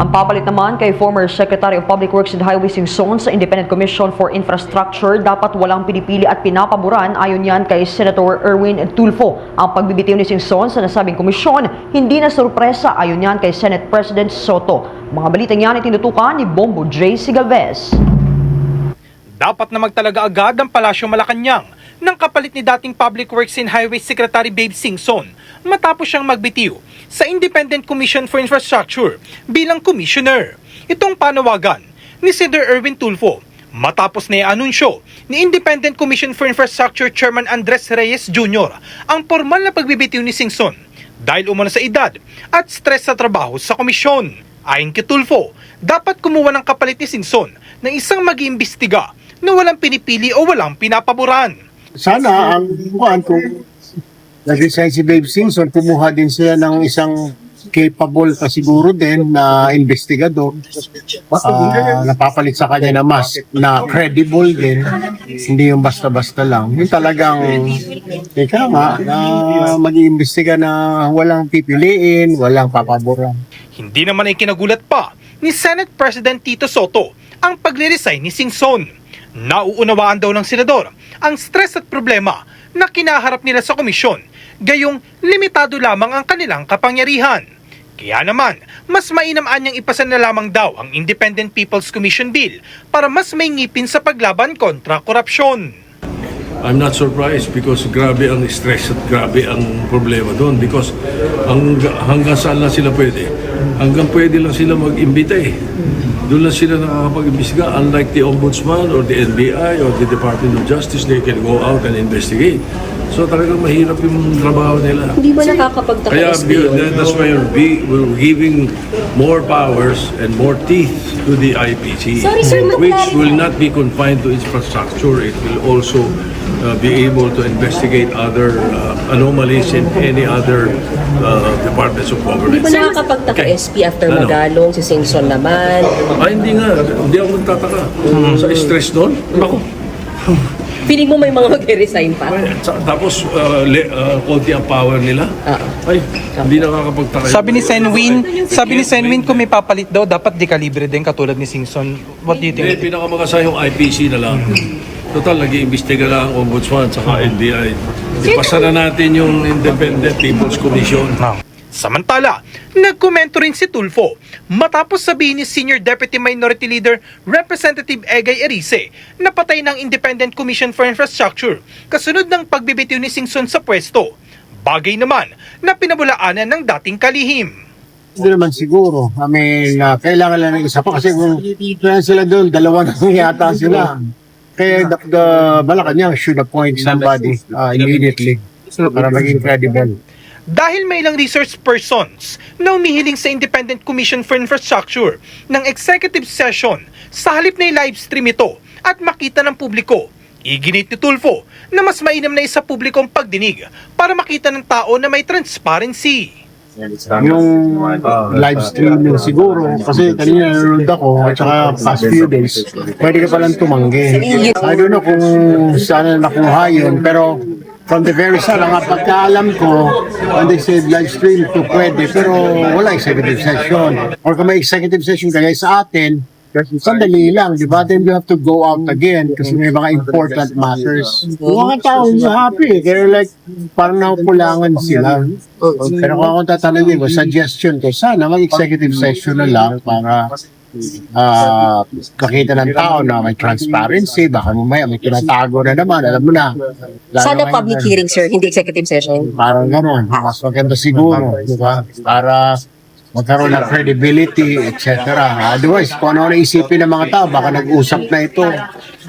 Ang papalit naman kay former Secretary of Public Works and Highways Singson sa Independent Commission for Infrastructure dapat walang pinipili at pinapaboran ayon yan kay Senator Erwin Tulfo. Ang pagbibitiw ni Singson sa nasabing komisyon hindi na sorpresa ayon yan kay Senate President Soto. Mga balitang yan ay tinutukan ni Bombo J. Sigalvez. Dapat na magtalaga agad ang Palasyo Malacanang ng kapalit ni dating Public Works and Highways Secretary Babe Singson matapos siyang magbitiw sa Independent Commission for Infrastructure bilang commissioner. Itong panawagan ni Senator Erwin Tulfo matapos na i-anunsyo ni Independent Commission for Infrastructure Chairman Andres Reyes Jr. ang formal na pagbibitiw ni Singson dahil umano sa edad at stress sa trabaho sa komisyon. Ayon kay Tulfo, dapat kumuha ng kapalit ni Singson ng isang mag-iimbestiga na walang pinipili o walang pinapaboran. sana ang kuhan kung nag-resign si Babe Simpson, kumuha din sila ng isang capable ka siguro din na investigador. Ah, napapalit sa kanya na mas na credible din. Hindi yung basta-basta lang. Yung talagang ika nga na mag-iimbestiga na walang pipiliin walang papaboran. Hindi naman ay kinagulat pa ni Senate President Tito Soto ang pagre-resign ni Singson. Nauunawaan daw ng senador ang stress at problema na kinaharap nila sa komisyon, gayong limitado lamang ang kanilang kapangyarihan. Kaya naman, mas mainam anyang ipasa na lamang daw ang Independent People's Commission Bill para mas may ngipin sa paglaban kontra korupsyon. I'm not surprised because grabe ang stress at grabe ang problema doon because ang, hanggang saan lang sila pwede? Hanggang pwede lang sila mag-imbita eh. Doon lang sila nakakapag-imbestiga unlike the Ombudsman or the NBI or the Department of Justice, they can go out and investigate. So talagang mahirap yung trabaho nila. Hindi ba nakakapagtaka Kaya SB yun? that- that's why we're, be, we're giving more powers and more teeth to the IPC, Sorry, sir, which mag-clarify. will not be confined to infrastructure. It will also uh, be able to investigate other uh, anomalies in any other uh, departments of Hindi government. ba nakakapagtaka Okay. SP after Ano? magalong si Singson naman? Ay, hindi nga. Hindi ako nagtataka. Sa stress doon. Ako. Feeling mo may mga mag-resign pa? Ay, sa- Tapos, uh, le, uh, konti ang power nila. Ah. Ay, hindi nakakapagtaka. Sabi ni Senwin, sabi ni Senwin kung may papalit daw, dapat dekalibre din katulad ni Singson. What do you Hindi, think? pinakamakasa yung IPC na lang. Total, nag-iimbestiga lang ang Ombudsman sa NBI. Ipasa na natin yung Independent People's Commission. Samantala, nagkomento rin si Tulfo matapos sabihin ni Senior Deputy Minority Leader Representative Egay Erice na patay ng Independent Commission for Infrastructure kasunod ng pagbibitiw ni Singson sa pwesto. Bagay naman na pinabulaanan ng dating kalihim. hindi naman siguro. I mean uh, kailangan lang ng isa pa kasi kung kaya sila doon dalawa na yata sila. Kaya the, the Malacanang should appoint somebody uh, immediately para maging credible Dahil may ilang research persons na umihiling sa Independent Commission for Infrastructure ng executive session sa halip na i-live stream ito at makita ng publiko, iginit ni Tulfo na mas mainam na isa publikong pagdinig para makita ng tao na may transparency. yung live streaming siguro kasi kanina nanonood ako at saka past few days pwede ka palang tumanggi. I don't know kung saan na nakuha yun pero from the very start ang pagkaalam ko when they said live stream to pwede pero wala executive session or kung may executive session kaya sa atin sandali lang, di ba? Then you have to go out again kasi may mga important matters. Yung mga tao hindi happy. They're like, parang nakukulangan sila. Pero kung ako tatanungin ko, suggestion ko, sana mag-executive session na lang para ah makita ng tao na may transparency, baka mamaya may tinatago na naman, alam mo na. Lalo Sana ngayon, public hearing, sir, hindi executive session. Parang gano'n. Mas maganda siguro, di ba? Para magkaroon ng credibility, etc. Otherwise, kung ano na isipin ng mga tao, baka nag-usap na ito.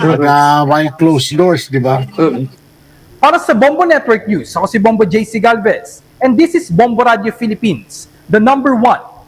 Mga while closed doors, di ba? Para sa Bombo Network News, ako si Bombo JC Galvez. And this is Bombo Radio Philippines, the number one